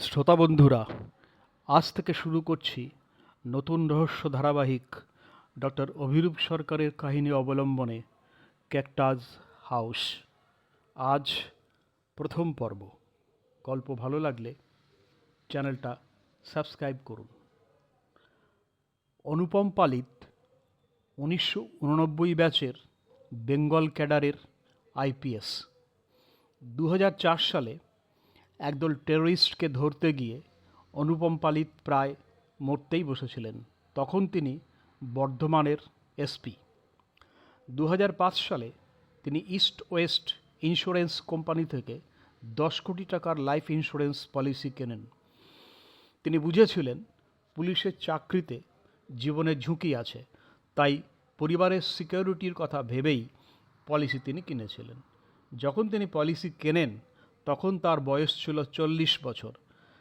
শ্রোতা বন্ধুরা আজ থেকে শুরু করছি নতুন রহস্য ধারাবাহিক ডক্টর অভিরূপ সরকারের কাহিনী অবলম্বনে ক্যাকটাস হাউস। আজ প্রথম পর্ব। গল্প ভালো লাগলে চ্যানেলটা সাবস্ক্রাইব করুন। অনুপম পালিত উনিশশো উননব্বই ব্যাচের বেঙ্গল ক্যাডারের আইপিএস। দু হাজার চার সালে একদল টেররিস্টকে ধরতে গিয়ে অনুপম পালিত প্রায় মরতেই বসেছিলেন। তখন তিনি বর্ধমানের এসপি। দু হাজার পাঁচ সালে তিনি ইস্ট ওয়েস্ট ইন্স্যুরেন্স কোম্পানি থেকে দশ কোটি টাকার লাইফ ইন্স্যুরেন্স পলিসি কেনেন। তিনি বুঝেছিলেন, পুলিশের চাকরিতে জীবনের ঝুঁকি আছে, তাই পরিবারের সিকিউরিটির কথা ভেবেই পলিসি তিনি কিনেছিলেন। যখন তিনি পলিসি কেনেন তখন তার বয়স ছিল চল্লিশ বছর।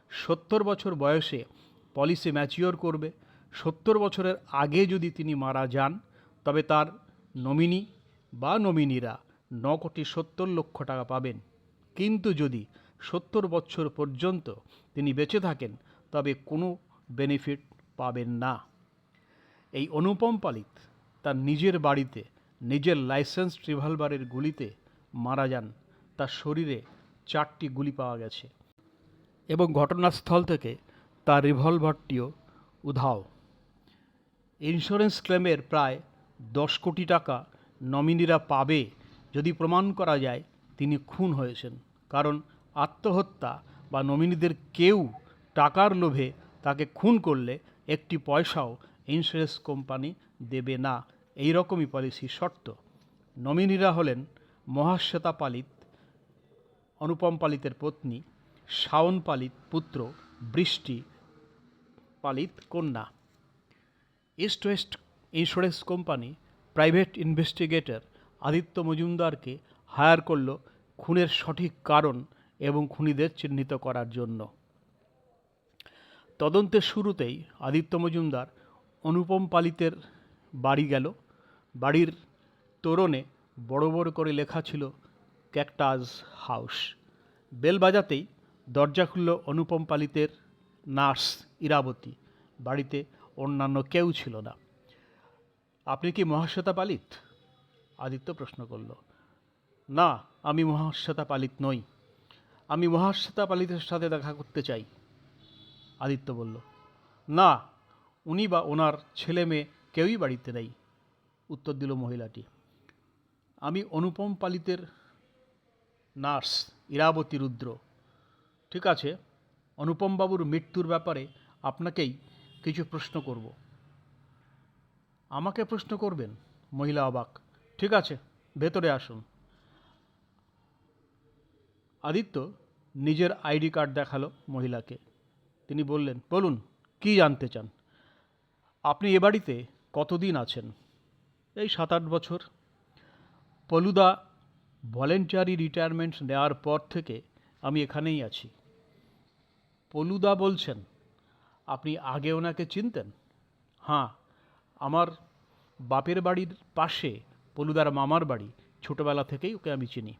সত্তর বছর বয়সে পলিসি ম্যাচিওর করবে। সত্তর বছরের আগে যদি তিনি মারা যান, তবে তার নমিনি বা নমিনিরা ন কোটি সত্তর লক্ষ টাকা পাবেন। কিন্তু যদি সত্তর বছর পর্যন্ত তিনি বেঁচে থাকেন, তবে কোনো বেনিফিট পাবেন না। এই অনুপম পালিত তার নিজের বাড়িতে, নিজের লাইসেন্স রিভলভারের গুলিতে মারা যান। তার শরীরে চারটি গুলি পাওয়া গেছে এবং ঘটনাস্থল থেকে তার রিভলভারটিও উধাও। ইন্স্যুরেন্স ক্লেমের প্রায় দশ কোটি টাকা নমিনিরা পাবে যদি প্রমাণ করা যায় তিনি খুন হয়েছেন, কারণ আত্মহত্যা বা নমিনিদের কেউ টাকার লোভে তাকে খুন করলে একটি পয়সাও ইন্স্যুরেন্স কোম্পানি দেবে না। এই রকমই পলিসির শর্ত। নমিনিরা হলেন মহাশ্বেতা পালিত অনুপম পালিতের পত্নী, শাওন পালিত পুত্র, বৃষ্টি পালিত কন্যা। East West insurance company private investigator Aditya মজুমদারকে hire করল খুনের সঠিক কারণ এবং খুনিদের চিহ্নিত করার জন্য। তদন্তের শুরুতেই আদিত্য মজুমদার অনুপম পালিতের বাড়ি গেল। বাড়ির তোরণে বড় বড় করে লেখা ছিল ক্যাকটাস হাউস। বেল বাজাতেই দরজা খুলল অনুপম পালিতের নার্স ইরাবতী। বাড়িতে অন্যান্য কেউ ছিল না। আপনি কি মহাশ্বেতা পালিত? আদিত্য প্রশ্ন করল। না, আমি মহাশ্বেতা পালিত নই। আমি মহাশ্বেতা পালিতের সাথে দেখা করতে চাই। আদিত্য বলল, না, উনি বা ওনার ছেলে মেয়ে কেউই বাড়িতে নেই। উত্তর দিল মহিলাটি, আমি অনুপম পালিতের নার্স, ইরাবতী রুদ্র। ঠিক আছে, অনুপমবাবুর মৃত্যুর ব্যাপারে আপনাকেই কিছু প্রশ্ন করব। আমাকে প্রশ্ন করবেন, মহিলা অবাক। ঠিক আছে, ভেতরে আসুন। আদিত্য নিজের আইডি কার্ড দেখাল মহিলাকে। তিনি বললেন, বলুন, কি জানতে চান? আপনি এ বাড়িতে কতদিন আছেন? এই সাত আট বছর। পলুদা ভলেন্টারি রিটায়ারমেন্ট নেওয়ার পর থেকে আমি এখানেই আছি। পলুদা বলছেন, আপনি আগে ওনাকে চিনতেন? হ্যাঁ আমার বাপের বাড়ির পাশে পলুদার মামার বাড়ি, ছোটোবেলা থেকেই ওকে আমি চিনি।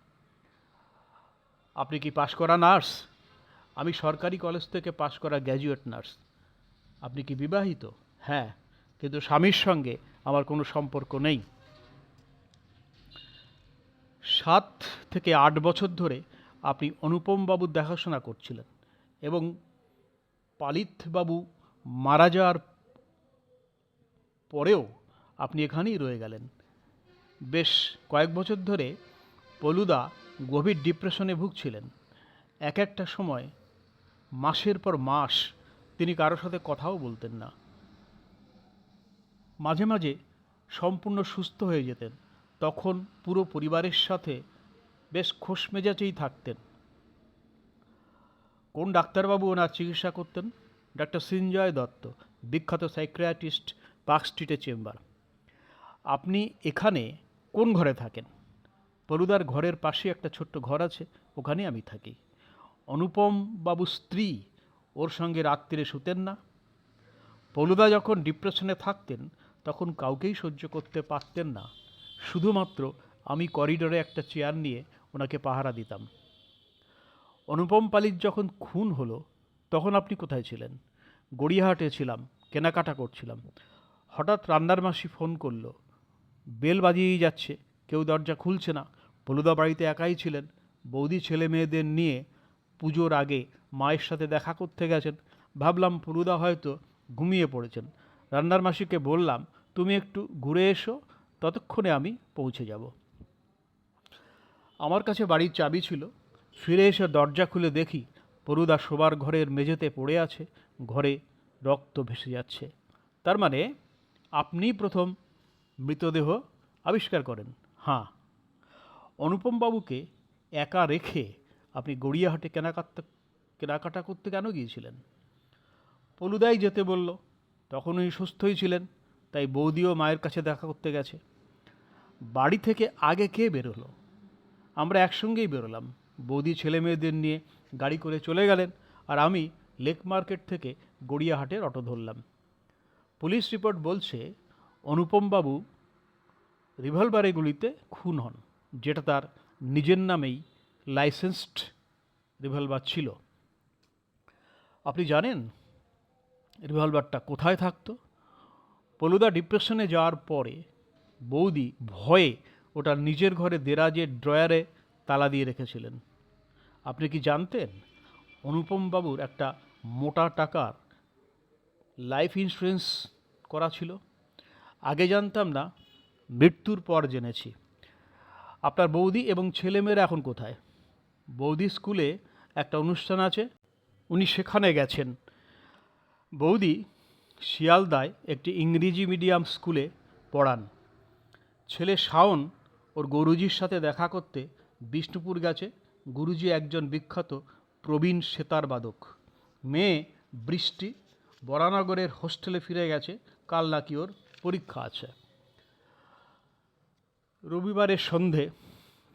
আপনি কি পাশ করা নার্স? আমি সরকারি কলেজ থেকে পাশ করা গ্র্যাজুয়েট নার্স। আপনি কি বিবাহিত? হ্যাঁ কিন্তু স্বামীর সঙ্গে আমার কোনো সম্পর্ক নেই। সাত থেকে আট বছর ধরে আপনি অনুপম বাবুর দেখাশোনা করছিলেন এবং পালিতবাবু মারা যাওয়ার পরেও আপনি এখানেই রয়ে গেলেন। বেশ কয়েক বছর ধরে পলুদা গভীর ডিপ্রেশনে ভুগছিলেন। এক একটা সময়, মাসের পর মাস তিনি কারোর সাথে কথাও বলতেন না। মাঝে মাঝে সম্পূর্ণ সুস্থ হয়ে যেতেন। তখন পুরো পরিবারের সাথে বেশ খোশ মেজাজেই থাকতেন। কোন ডাক্তারবাবু ওনার চিকিৎসা করতেন? ডাক্তার সৃঞ্জয় দত্ত, বিখ্যাত সাইক্রিয়াটিস্ট পার্ক স্ট্রিটের চেম্বার। আপনি এখানে কোন ঘরে থাকেন? পলুদার ঘরের পাশে একটা ছোট্ট ঘর আছে, ওখানে আমি থাকি। অনুপম বাবু স্ত্রী, ওর সঙ্গে রাত্রিরে শুতেন না। পলুদা যখন ডিপ্রেশনে থাকতেন, তখন কাউকেই সহ্য করতে পারতেন না। শুধুমাত্র আমি করিডোরে একটা চেয়ার নিয়ে ওনাকে পাহারা দিতাম। অনুপম পালিত যখন খুন হলো, তখন আপনি কোথায় ছিলেন? গড়িয়াহাটে ছিলাম, কেনাকাটা করছিলাম। হঠাৎ রান্নার মাসি ফোন করল, বেল বাজিয়েই যাচ্ছে, কেউ দরজা খুলছে না পলুদা বাড়িতে একাই ছিলেন, বৌদি ছেলে মেয়েদের নিয়ে পুজোর আগে মায়ের সাথে দেখা করতে গেছেন, ভাবলাম পলুদা হয়তো ঘুমিয়ে পড়েছেন। রান্নার মাসিকে বললাম, তুমি একটু ঘুরে এসো ততক্ষণে আমি পৌঁছে যাব। আমার কাছে বাড়ির চাবি ছিল। ফিরে এসে দরজা খুলে দেখি পরুদা শোবার ঘরের মেঝেতে পড়ে আছে, ঘরে রক্ত ভেসে যাচ্ছে। তার মানে আপনিই প্রথম মৃতদেহ আবিষ্কার করেন। হ্যাঁ। অনুপম বাবুকে একা রেখে আপনি গড়িয়াহাটে কেনাকাটা কেনাকাটা করতে কেন গিয়েছিলেন? পলুদাই যেতে বলল তখন উনি সুস্থই ছিলেন, তাই বৌদিও মায়ের কাছে দেখা করতে গেছে। বাড়ি থেকে আগে কে বেরোলো? আমরা একসঙ্গেই বেরোলাম। বৌদি ছেলে মেয়েদের নিয়ে গাড়ি করে চলে গেলেন আর আমি লেক মার্কেট থেকে গড়িয়াহাটের অটো ধরলাম। পুলিশ রিপোর্ট বলছে অনুপম বাবু রিভলভারে গুলিতে খুন হন, যেটা তার নিজের নামেই লাইসেন্সড রিভলভার ছিল। আপনি জানেন রিভলভারটা কোথায় থাকতো? পলুদা ডিপ্রেশনে যাওয়ার পরে বৌদি ভয়ে ওটা নিজের ঘরে দেরাজের ড্রয়ারে তালা দিয়ে রেখেছিলেন। আপনি কি জানতেন? অনুপম বাবুর একটা মোটা টাকার লাইফ ইন্স্যুরেন্স করা ছিল। আগে জানতাম না, মৃত্যুর পর জেনেছি। আপনার বৌদি এবং ছেলেমেয়েরা এখন কোথায়? বৌদি স্কুলে একটা অনুষ্ঠান আছে, উনি সেখানে গেছেন। বৌদি শিয়ালদায় একটি ইংরেজি মিডিয়াম স্কুলে পড়ান। ছেলে শাওন ওর গুরুজির সাথে দেখা করতে বিষ্ণুপুর গেছে। গুরুজি একজন বিখ্যাত প্রবীণ সেতার বাদক। মেয়ে বৃষ্টি বরানগরের হোস্টেলে ফিরে গেছে। কাল নাকি ওর পরীক্ষা আছে। রবিবারের সন্ধে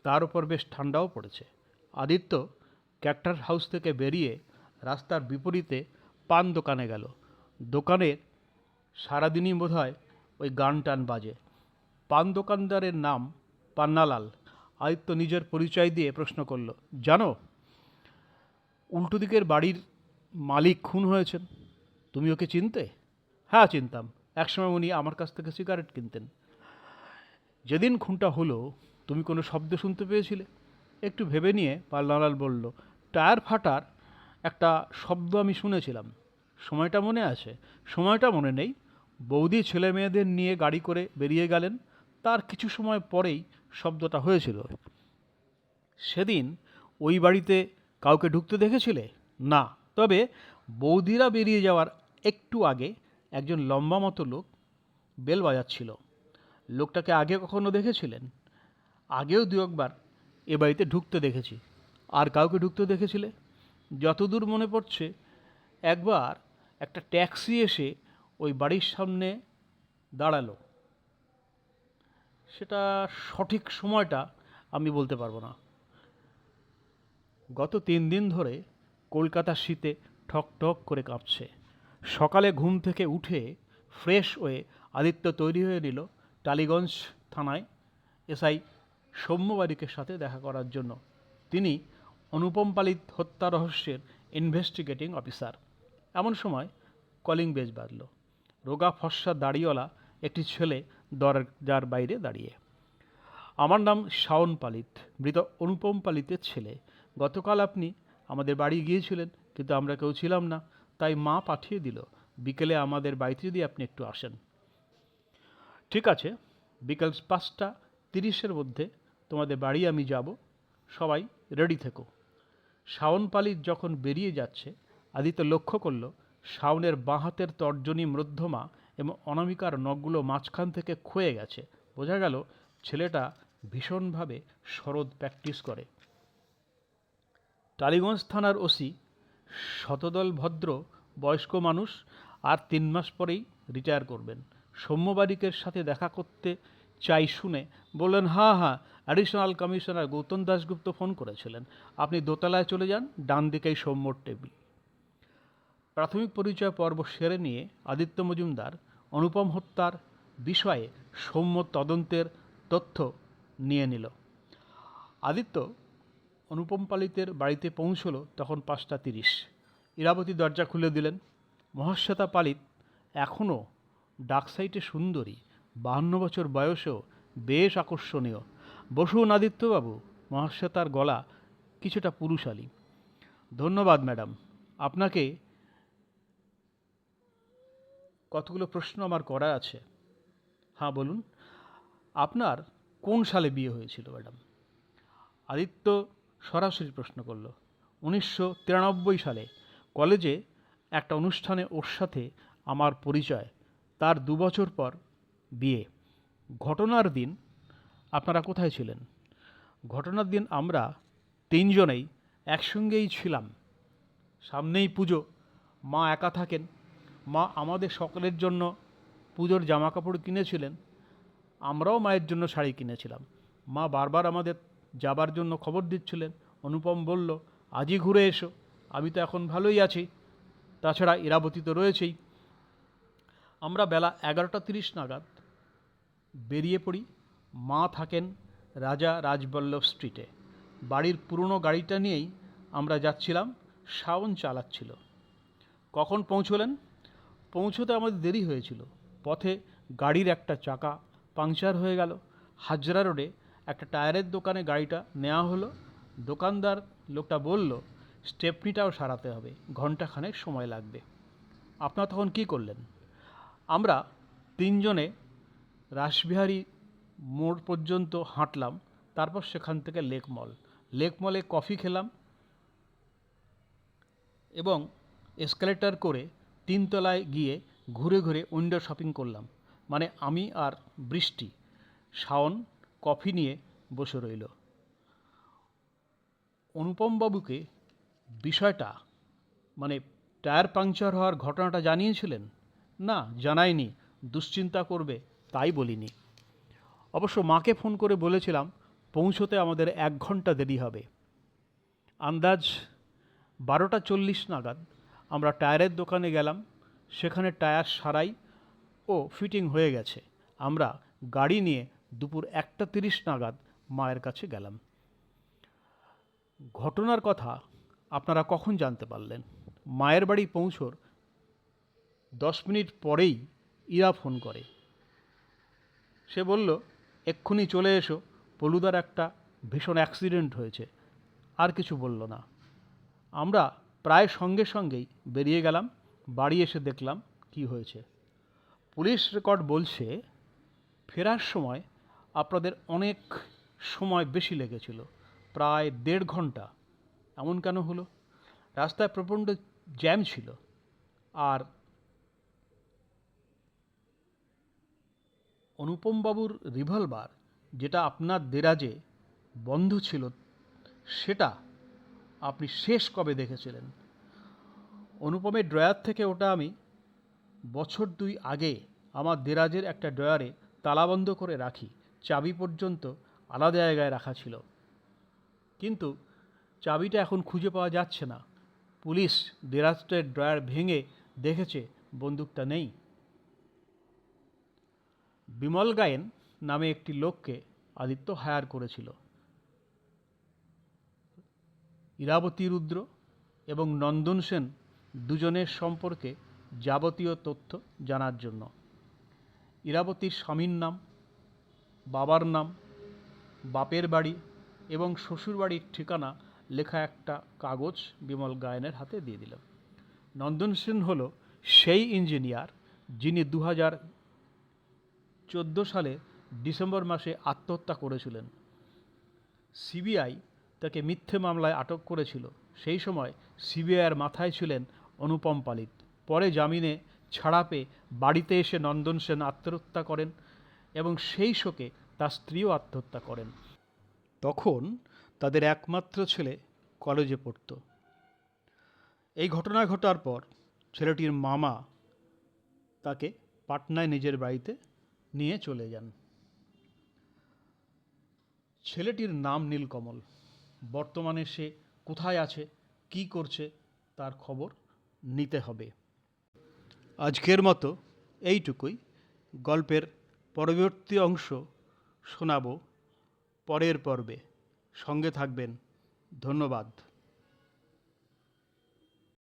তার উপর বেশ ঠান্ডাও পড়েছে। আদিত্য ক্যাক্টার হাউস থেকে বেরিয়ে রাস্তার বিপরীতে পান দোকানে গেল। দোকানের সারাদিনই বোধ হয় ওই গান টান বাজে। পান দোকানদারের নাম পান্নালাল। আদিত্য নিজের পরিচয় দিয়ে প্রশ্ন করল, জানো, উল্টো দিকের বাড়ির মালিক খুন হয়েছেন। তুমি ওকে চিনতে? হ্যাঁ চিনতাম। একসময় উনি আমার কাছ থেকে সিগারেট কিনতেন। যেদিন খুনটা হলো, তুমি কোনো শব্দ শুনতে পেয়েছিলে? একটু ভেবে নিয়ে পাল্লালাল বলল, টায়ার ফাটার একটা শব্দ আমি শুনেছিলাম। সময়টা মনে আছে? সময়টা মনে নেই। বৌদি ছেলে মেয়েদের নিয়ে গাড়ি করে বেরিয়ে গেলেন। তার কিছু সময় পরেই শব্দটা হয়েছিল। সেদিন ওই বাড়িতে কাউকে ঢুকতে দেখেছিলে? না, তবে বৌদিরা বেরিয়ে যাওয়ার একটু আগে একজন লম্বা মতো লোক বেল বাজাচ্ছিল। লোকটাকে আগে কখনো দেখেছিলেন? আগেও দু একবার এ বাড়িতে ঢুকতে দেখেছি। আর কাউকে ঢুকতে দেখেছিলে? যতদূর মনে পড়ছে, একবার একটা ট্যাক্সি এসে ওই বাড়ির সামনে দাঁড়াল। সেটা সঠিক সময়টা আমি বলতে পারব না। গত তিন দিন ধরে কলকাতার শীতে ঠক ঠক করে কাঁপছে। সকালে ঘুম থেকে উঠে ফ্রেশ হয়ে আদিত্য তৈরি হয়ে নিল টালিগঞ্জ থানায় এসআই সৌম্য বারিকের সাথে দেখা করার জন্য। তিনি অনুপম পালিত হত্যা রহস্যের ইনভেস্টিগেটিং অফিসার। এমন সময় কলিং বেজ বাজল। রোগা ফর্সা দাড়িওয়ালা একটি ছেলে দরজার বাইরে দাঁড়িয়ে। আমার নাম শাওন পালিত, মৃত অনুপম পালিতের ছেলে। গতকাল আপনি আমাদের বাড়ি গিয়েছিলেন, কিন্তু আমরা কেউ ছিলাম না, তাই মা পাঠিয়ে দিল। বিকেলে আমাদের বাড়িতে যদি আপনি একটু আসেন। ঠিক আছে, বিকেল পাঁচটা তিরিশের মধ্যে তোমাদের বাড়ি আমি যাব, সবাই রেডি থেকো। শাওন পালিত যখন বেরিয়ে যাচ্ছে, আদিত্য লক্ষ্য করল, শাওনের বাঁ হাতের তর্জনী মধ্যমা এবং অনামিকার নখগুলো মাঝখান থেকে ক্ষয়ে গেছে। বোঝা গেল ছেলেটা ভীষণভাবে শরৎ প্র্যাকটিস করে। টালিগঞ্জ থানার ওসি, শতদল ভদ্র, বয়স্ক মানুষ আর তিন মাস পরেই রিটায়ার করবেন। সৌম্যবারিকের সাথে দেখা করতে চাই শুনে বললেন হ্যাঁ হ্যাঁ additional commissioner Gautam Dasgupta phone করেছিলেন। আপনি দোতলায় চলে যান, ডান দিকেই সৌম্যর টেবিল প্রাথমিক পরিচয় পর্ব সেরে নিয়ে আদিত্য মজুমদার অনুপম হত্যার বিষয়ে সৌম্য তদন্তের তথ্য নিয়ে নিল। আদিত্য অনুপম পালিতের বাড়িতে পৌঁছলো তখন পাঁচটা তিরিশ। ইরাবতী দরজা খুলে দিলেন। মহাশ্বেতা পালিত এখনও ডাক সাইটে সুন্দরী, বাহান্ন বছর বয়সেও বেশ আকর্ষণীয়। বসুন আদিত্যবাবু, মহাশ্বেতার গলা কিছুটা পুরুষালী। ধন্যবাদ ম্যাডাম, আপনাকে কতগুলো প্রশ্ন আমার করা আছে? হ্যাঁ বলুন। আপনার কোন সালে বিয়ে হয়েছিল, ম্যাডাম? আদিত্য সরাসরি প্রশ্ন করল, উনিশশো তিরানব্বই সালে। কলেজে একটা অনুষ্ঠানে ওর সাথে আমার পরিচয়, তার দু বছর পর বিয়ে। ঘটনার দিন আপনারা কোথায় ছিলেন? ঘটনার দিন আমরা তিনজনেই একসঙ্গেই ছিলাম। সামনেই পুজো, মা একা থাকেন মা আমাদের সকলের জন্য পুজোর জামা কাপড় কিনেছিলেন। আমরাও মায়ের জন্য শাড়ি কিনেছিলাম। মা বারবার আমাদের যাবার জন্য খবর দিচ্ছিলেন। অনুপম বলল, আজই ঘুরে এসো। আমি তো এখন ভালোই আছি। তাছাড়া ইরাবতী তো রয়েছেই। আমরা বেলা এগারোটা তিরিশ নাগাদ বেরিয়ে পড়ি। মা থাকেন রাজা রাজবল্লভ স্ট্রিটে। বাড়ির পুরনো গাড়িটা নিয়েই আমরা যাচ্ছিলাম, শাওন চালাচ্ছিল। কখন পৌঁছলেন? পৌঁছতে আমাদের দেরি হয়েছিল। পথে গাড়ির একটা চাকা পাংচার হয়ে গেল। হাজরা রোডে একটা টায়ারের দোকানে গাড়িটা নেওয়া হলো। দোকানদার লোকটা বলল, স্টেপনিটাও সারাতে হবে ঘন্টাখানেক সময় লাগবে। আপনারা তখন কী করলেন? আমরা তিনজনে রাসবিহারী মোড় পর্যন্ত হাঁটলাম, তারপর সেখান থেকে লেক মল। লেক মলে কফি খেলাম এবং এসকালেটার করে তিনতলায় গিয়ে ঘুরে ঘুরে উইন্ডো শপিং করলাম। মানে আমি আর বৃষ্টি, শাওন কফি নিয়ে বসে রইল। অনুপমবাবুকে বিষয়টা মানে টায়ার পাংচার হওয়ার ঘটনাটা জানিয়েছিলেন? না, জানায়নি, দুশ্চিন্তা করবে তাই বলিনি। অবশ্য মাকে ফোন করে বলেছিলাম, পৌঁছতে আমাদের এক ঘণ্টা দেরি হবে। আন্দাজ বারোটা চল্লিশ নাগাদ আমরা টায়ারের দোকানে গেলাম, সেখানে টায়ার সারাই ও ফিটিং হয়ে গেছে। আমরা গাড়ি নিয়ে দুপুর একটা তিরিশ নাগাদ মায়ের কাছে গেলাম। ঘটনার কথা আপনারা কখন জানতে পারলেন? মায়ের বাড়ি পৌঁছোর দশ মিনিট পরেই ইরা ফোন করে। সে বলল, এক্ষুনি চলে এসো পলুদার একটা ভীষণ অ্যাক্সিডেন্ট হয়েছে, আর কিছু বলল না। আমরা প্রায় সঙ্গে সঙ্গেই বেরিয়ে গেলাম, বাড়ি এসে দেখলাম কি হয়েছে। পুলিশ রেকর্ড বলছে, ফেরার সময় আপনাদের অনেক সময় বেশি লেগেছিল, প্রায় দেড় ঘণ্টা। এমন কেন হলো? রাস্তায় প্রচণ্ড জ্যাম ছিল আর অনুপমবাবুর রিভলভার, যেটা আপনার দেরাজে বন্ধ ছিল, সেটা আপনি শেষ কবে দেখেছিলেন? অনুপমের ড্রয়ার থেকে ওটা আমি বছর দুই আগে আমার দেরাজের একটা ড্রয়ারে তালাবন্ধ করে রাখি। চাবি পর্যন্ত আলাদা জায়গায় রাখা ছিল। কিন্তু চাবিটা এখন খুঁজে পাওয়া যাচ্ছে না। পুলিশ দেরাজটের ড্রয়ার ভেঙে দেখেছে, বন্দুকটা নেই। বিমল গায়েন নামে একটি লোককে আদিত্য হায়ার করেছিল। ইরাবতী রুদ্র এবং নন্দন সেন দুজনের সম্পর্কে যাবতীয় তথ্য জানার জন্য। ইরাবতীর স্বামীর নাম, বাবার নাম, বাপের বাড়ি এবং শ্বশুরবাড়ির ঠিকানা লেখা একটা কাগজ বিমল গায়নের হাতে দিয়ে দিলাম নন্দন সেন হল সেই ইঞ্জিনিয়ার যিনি দু হাজার চোদ্দ সালে ডিসেম্বর মাসে আত্মহত্যা করেছিলেন। সিবিআই তাকে মিথ্যে মামলায় আটক করেছিল। সেই সময় সিবিআইয়ের মাথায় ছিলেন অনুপম পালিত। পরে জামিনে ছাড়া পেয়ে বাড়িতে এসে নন্দন সেন আত্মহত্যা করেন এবং সেই শোকে তার স্ত্রীও আত্মহত্যা করেন। তখন তাদের একমাত্র ছেলে কলেজে পড়তো। এই ঘটনা ঘটার পর ছেলেটির মামা তাকে পাটনায় নিজের বাড়িতে নিয়ে চলে যান। ছেলেটির নাম নীলকমল। বর্তমানে সে কোথায় আছে, কি করছে, তার খবর নিতে হবে। আজকের মতো এইটুকুই। গল্পের পরবর্তী অংশ শোনাব পরের পর্বে। সঙ্গে থাকবেন। ধন্যবাদ।